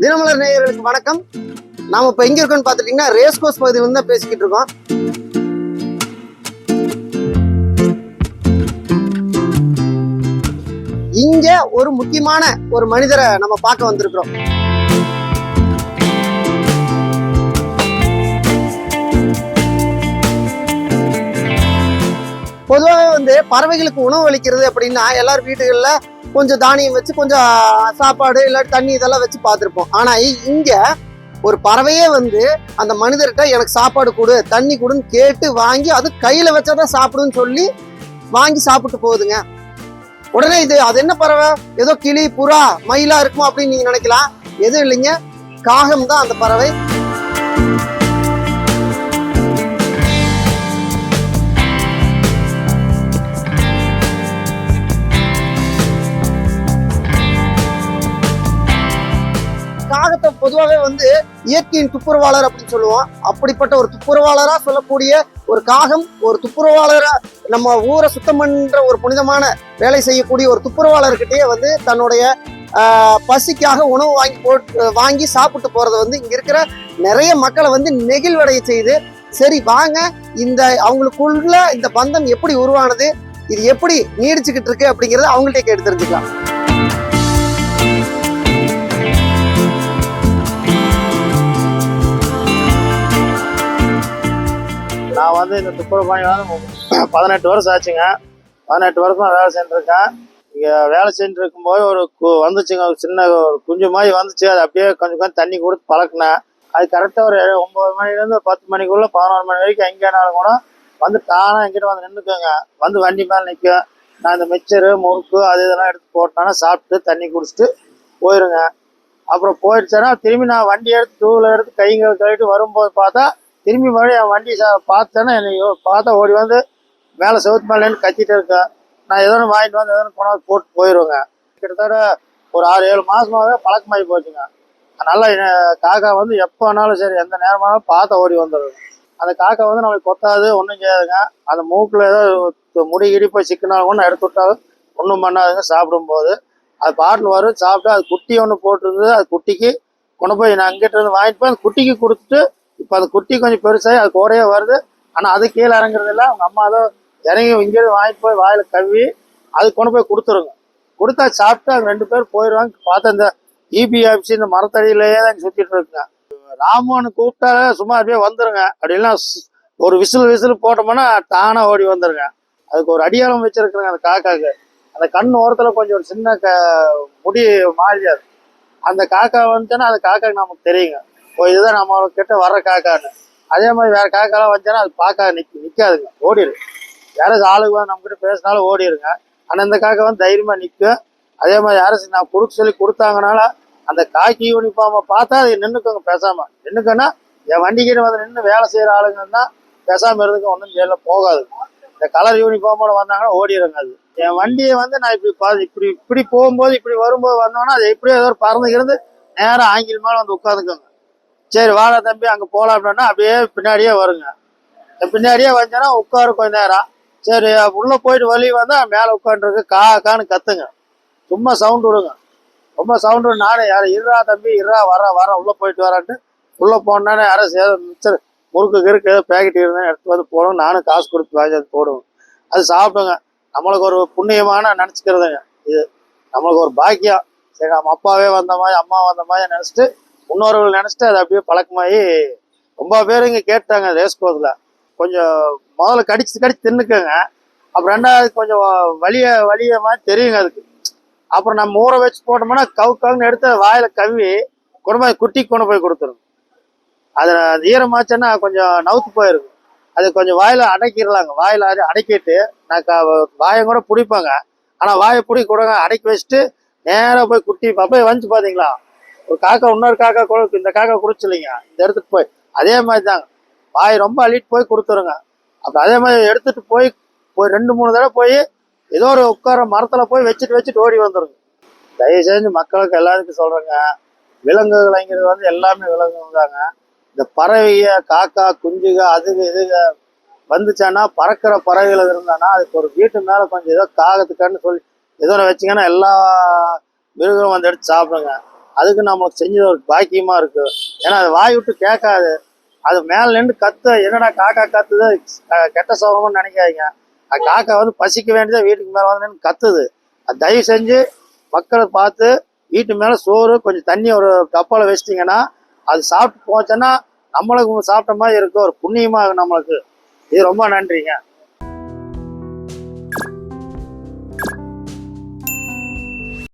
தினமலர் நேயர்களுக்கு வணக்கம். நாம இப்ப எங்க இருக்கோம்னு பாத்துட்டீங்கன்னா ரேஸ் கோர்ஸ் பகுதியில் இருந்து தான் பேசிக்கிட்டு இருக்கோம். இங்க ஒரு முக்கியமான ஒரு மனிதரை நம்ம பார்க்க வந்திருக்கிறோம். பொதுவாகவே வந்து பறவைகளுக்கு உணவு அளிக்கிறது அப்படின்னா எல்லார் வீடுகள்ல கொஞ்சம் தானியம் வச்சு கொஞ்சம் சாப்பாடு இல்லாட்டி தண்ணி இதெல்லாம் வச்சு பார்த்துருப்போம். ஆனால் இங்கே ஒரு பறவையே வந்து அந்த மனிதர்கிட்ட எனக்கு சாப்பாடு கொடு தண்ணி கொடுன்னு கேட்டு வாங்கி அது கையில் வச்சா தான் சாப்பிடுன்னு சொல்லி வாங்கி சாப்பிட்டு போகுதுங்க. உடனே இது அது என்ன பறவை? ஏதோ கிளி புறா மயிலா இருக்குமோ அப்படின்னு நீங்கள் நினைக்கலாம். எதுவும் இல்லைங்க. காகம் தான் அந்த பறவை. பொதுவாகவே வந்து இயற்கையின் துப்புரவாளர் அப்படின்னு சொல்லுவோம். அப்படிப்பட்ட ஒரு துப்புரவாளராக சொல்லக்கூடிய ஒரு காகம் ஒரு துப்புரவாளராக நம்ம ஊரை சுத்தம் பண்ணுற ஒரு புனிதமான வேலை செய்யக்கூடிய ஒரு துப்புரவாளர்கிட்டயே வந்து தன்னுடைய பசிக்காக உணவு வாங்கி போட்டு வாங்கி சாப்பிட்டு போகிறத வந்து இங்கே இருக்கிற நிறைய மக்களை வந்து நெகிழ்வடைய செய்து சரி வாங்க இந்த அவங்களுக்குள்ள இந்த பந்தம் எப்படி உருவானது இது எப்படி நீடிச்சுக்கிட்டு இருக்கு அப்படிங்கிறத அவங்கள்ட்ட கேட்டு தெரிஞ்சுக்கலாம். வந்து இந்த துப்புரவு வந்து பதினெட்டு வருஷம் ஆச்சுங்க. பதினெட்டு வருஷம் வேலை செஞ்சுருக்கேன். இங்கே வேலை செஞ்சுட்டு இருக்கும்போது ஒரு கு- வந்துச்சுங்க. ஒரு சின்ன ஒரு குஞ்சு மாதிரி வந்துச்சு. அது அப்படியே கொஞ்சம் கொஞ்சம் தண்ணி கொடுத்து பழக்கினேன். அது கரெக்டாக ஒரு ஒம்பது மணிலேருந்து ஒரு பத்து மணிக்குள்ளே பதினோரு மணி வரைக்கும் எங்கேனாலும் கூட வந்து தானாக எங்கிட்ட வந்து நின்றுக்குங்க வந்து வண்டி மேலே நிற்கும் நான் இந்த மிச்சரு முறுக்கு அது இதெல்லாம் எடுத்து போட்டேன்னா சாப்பிட்டு தண்ணி குடிச்சிட்டு போயிருங்க. அப்புறம் போயிடுச்சேன்னா திரும்பி நான் வண்டி எடுத்து டூவில் எடுத்து கைங்க கழிட்டு வரும்போது பார்த்தா திரும்பி மறுபடியும் என் வண்டி சா பார்த்தேன்னா என்னை பார்த்தா ஓடி வந்து மேலே செவத்து மேலேன்னு கத்திட்டு இருக்கேன் நான் ஏதோ வாங்கிட்டு வந்து ஏதோ கொண்டாந்து போட்டு போயிடுவேங்க கிட்டத்தட்ட ஒரு ஆறு ஏழு மாதமாகவே பழக்கமாகி போச்சுங்க. அதனால் காக்கா வந்து எப்போ வேணாலும் சரி எந்த நேரமானாலும் பார்த்த ஓடி வந்துடுது அந்த காக்கா வந்து நம்மளுக்கு கொத்தாது ஒன்றும் செய்யாதுங்க. அந்த மூக்கில் ஏதோ முடி இடிப்போ போய் சிக்கினாலும் கூட எடுத்து விட்டாலும் ஒன்றும் பண்ணாதுங்க சாப்பிடும்போது. அது பாட்டில் வரும் சாப்பிட்டு அது குட்டி ஒன்று போட்டிருந்தது அது குட்டிக்கு கொண்டு போய் நான் அங்கிட்ட இருந்து வாங்கிட்டு போய் அந்த குட்டிக்கு கொடுத்துட்டு இப்போ அந்த குட்டி கொஞ்சம் பெருசாகி அது கூடயே வருது. ஆனால் அது கீழே இறங்குறது இல்லை அவங்க அம்மா அதை இறங்கி இங்கேருந்து வாங்கிட்டு போய் வாயில் கவ்வி அது கொண்டு போய் கொடுத்துருங்க. கொடுத்தா சாப்பிட்டு அவங்க ரெண்டு பேர் போயிடுவாங்க. பார்த்தா இந்த இபி ஆஃபீஸ் இந்த மரத்தடியிலேயே தான் சுற்றிட்டு இருக்குங்க. ராமன் கூப்பிட்டாலே சும்மா அப்படியே வந்துருங்க. அப்படிலாம் ஒரு விசில் விசில் போட்டோம்னா தானாக ஓடி வந்துருங்க. அதுக்கு ஒரு அடியாளம் வச்சிருக்குறேங்க அந்த காக்காக்கு. அந்த கண் ஓரத்தில் கொஞ்சம் ஒரு சின்ன க முடி மாறியாது அந்த காக்கா வந்துச்சுன்னா அந்த காக்காக்கு நமக்கு தெரியுங்க. இதுதான் நம்ம கிட்ட வர்ற காக்கான்னு. அதே மாதிரி வேற காக்காலாம் வந்துச்சுன்னா அது பார்க்க நிக்க நிற்காதுங்க ஓடிடும் யாராச்சும் ஆளுங்க வந்து நம்ம பேசினாலும் ஓடிடுங்க ஆனால் இந்த காக்கை வந்து தைரியமாக நிற்கும் அதே மாதிரி யாராச்சும் நான் கொடுக்க சொல்லி கொடுத்தாங்கனால அந்த காக்கி யூனிஃபார்மை பார்த்தா அது நின்றுக்கோங்க பேசாமல் நின்றுக்கன்னா என் வண்டிக்கிட்ட வந்து நின்று வேலை செய்கிற ஆளுங்கன்னா பேசாமல் இருந்துக்க ஒன்றும் செய்யல போகாது. இந்த கலர் யூனிஃபார்மோட வந்தாங்கன்னா ஓடிடுங்க அது. என் வண்டியை வந்து நான் இப்படி பா இப்படி இப்படி போகும்போது இப்படி வரும்போது வந்தோன்னா அது எப்படியோ ஏதோ ஒரு பறந்து இருந்து நேரம் ஆங்கில் மேலே வந்து உட்காந்துக்கோங்க. சரி வாடா தம்பி அங்கே போகலாம் அப்படின்னா அப்படியே பின்னாடியே வருங்க. பின்னாடியே வந்தேன்னா உட்காரு கொஞ்ச நேரம். சரி உள்ளே போயிட்டு வழி வந்தால் மேலே உட்காந்துருக்கு கா கான்னு கத்துங்க. சும்மா சவுண்ட் விடுங்க. ரொம்ப சவுண்ட் விடு நானே யார் இருறா தம்பி இருறா வர வர உள்ளே போயிட்டு வரான்ட்டு. உள்ளே போனானே யாரும் சேத மிச்சர் முறுக்கு கிறுக்கு பேக்கெட் இருந்தேன் எடுத்து வந்து போடுவோம் நானும் காசு கொடுத்து வாங்கி அது போடுவேன். அது சாப்பிடுங்க. நம்மளுக்கு ஒரு புண்ணியமான நினச்சிக்கிறதுங்க இது. நம்மளுக்கு ஒரு பாக்கியம். சரி நம்ம அப்பாவே வந்த மாதிரி அம்மா வந்த மாதிரி நினச்சிட்டு முன்னோர்கள் நினச்சிட்டு அது அப்படியே பழக்கமாகி ரொம்ப பேர் இங்கே கேட்டாங்க ரேஸ் கோர்ஸில் கொஞ்சம் முதல்ல கடிச்சு கடிச்சு தின்னுக்கோங்க. அப்புறம் ரெண்டாவது கொஞ்சம் வலிய வலிய மாதிரி தெரியுங்க அதுக்கு. அப்புறம் நம்ம ஊற வச்சு போட்டோம்னா கவு கவுன்னு எடுத்து வாயில கவி கொண்டு போய் குட்டிக்கு கொண்டு போய் கொடுத்துரும். அது அது ஈரமாச்சுன்னா கொஞ்சம் நவுத்து போயிருக்கும் அது கொஞ்சம் வாயில அடைக்கிடலாங்க. வாயில அடை- அடக்கிட்டு நான் வாயை கூட பிடிப்பாங்க. ஆனால் வாயை பிடி கொடுங்க அடக்கி வச்சுட்டு நேராக போய் குட்டி அப்படியே வந்து பார்த்தீங்களா ஒரு காக்கா இன்னொரு காக்கா கூட இந்த காக்கா குடிச்சில்லைங்க. இந்த இடத்துக்கு போய். அதே மாதிரி தாங்க பாய் ரொம்ப அள்ளிட்டு போய் கொடுத்துருங்க. அப்புறம் அதே மாதிரி எடுத்துகிட்டு போய் போய் ரெண்டு மூணு தடவை போய் ஏதோ ஒரு உட்கார மரத்தில் போய் வச்சுட்டு வச்சுட்டு ஓடி வந்துடுங்க தயவு செஞ்சு மக்களுக்கு எல்லாருக்கும் சொல்கிறேங்க விலங்குகளைங்கிறது வந்து எல்லாமே விலங்குகள் தாங்க இந்த பறவைய காக்கா குஞ்சுக அதுக இதுக வந்துச்சான்னா பறக்கிற பறவைகள் இருந்தானா அதுக்கு ஒரு வீட்டு மேலே கொஞ்சம் ஏதோ காகத்துக்கான்னு சொல்லி ஏதோ வச்சிங்கன்னா எல்லா மிருகங்களும் வந்து எடுத்து சாப்பிடுங்க. அதுக்கு நம்மளுக்கு செஞ்சது ஒரு பாக்கியமாக இருக்குது ஏன்னா அது வாய் விட்டு கேட்காது. அது மேலே நின்று கத்து என்னடா காக்கா கத்துது? கெட்ட சோகம்னு நினைக்காதீங்க. அது காக்கா வந்து பசிக்க வேண்டியதாக வீட்டுக்கு மேலே வந்து நின்று கத்துது. அது தயவு செஞ்சு மக்களை பார்த்து வீட்டு மேலே சோறு கொஞ்சம் தண்ணி ஒரு டப்பால வச்சிட்டிங்கன்னா அது சாப்பிட்டு போச்சுன்னா நம்மளுக்கு சாப்பிட்ட மாதிரி இருக்கும் ஒரு புண்ணியமாக நம்மளுக்கு. இது ரொம்ப நன்றிங்க.